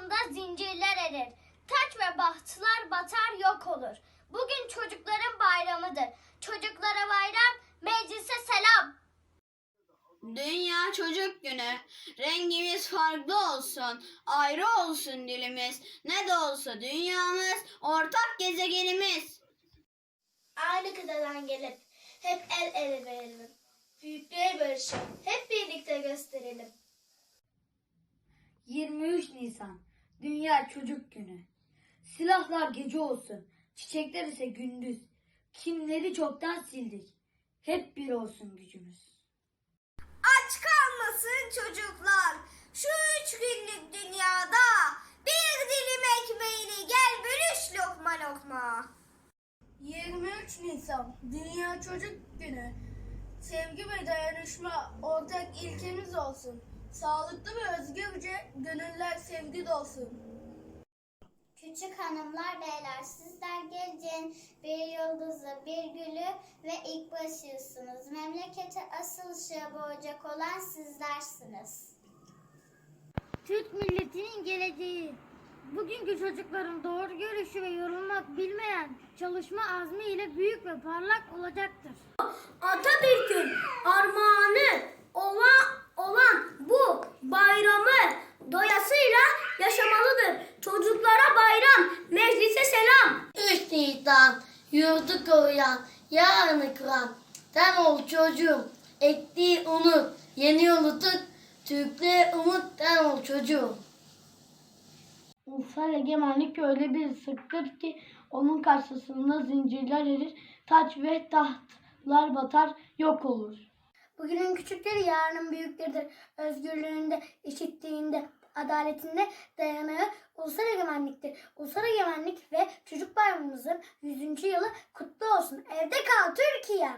Karşısında zincirler erir. Taç ve bahtlar batar yok olur. Bugün çocukların bayramıdır. Çocuklara bayram, meclise selam. Dünya Çocuk Günü. Rengimiz farklı olsun, ayrı olsun dilimiz. Ne de olsa dünyamız, ortak gezegenimiz. Aynı kıtadan gelip hep el ele verelim. Büyüklüğe barışalım. Hep birlikte gösterelim. 23 Nisan Dünya Çocuk Günü. Silahlar gece olsun, çiçekler ise gündüz. Kimleri çoktan sildik. Hep bir olsun gücümüz. Aç kalmasın çocuklar. Şu üç günlük dünyada bir dilim ekmeğini gel bölüş lokma lokma. 23 Nisan Dünya Çocuk Günü. Sevgi ve dayanışma ortak ilkemiz olsun. Sağlıklı ve özgürce gönüller sevgi dolsun. Küçük hanımlar beyler sizler geleceğin bir yıldızı, bir gülü ve ilk başıyısınız. Memlekete asıl ışığı boğacak olan sizlersiniz. Türk milletinin geleceği. Bugünkü çocukların doğru görüşü ve yorulmak bilmeyen çalışma azmi ile büyük ve parlak olacaktır. Atatürk'ün armağanı olan, olan bu bayramı doyasıyla yaşamalıdır. Çocuklara bayram, meclise selam. 3 Nisan yurdu koruyan, yarını kıran. Sen ol çocuğum, ektiği unut, yeni yolu tut. Türklüğe umut, sen ol çocuğum. Ulusal egemenlik öyle bir sıktır ki onun karşısında zincirler erir, taç ve tahtlar batar, yok olur. Bugünün küçükleri yarının büyükleridir. Özgürlüğünde, eşitliğinde, adaletinde dayanağı ulusal egemenliktir. Ulusal egemenlik ve çocuk bayramımızın 100. yılı kutlu olsun. Evde kal Türkiye.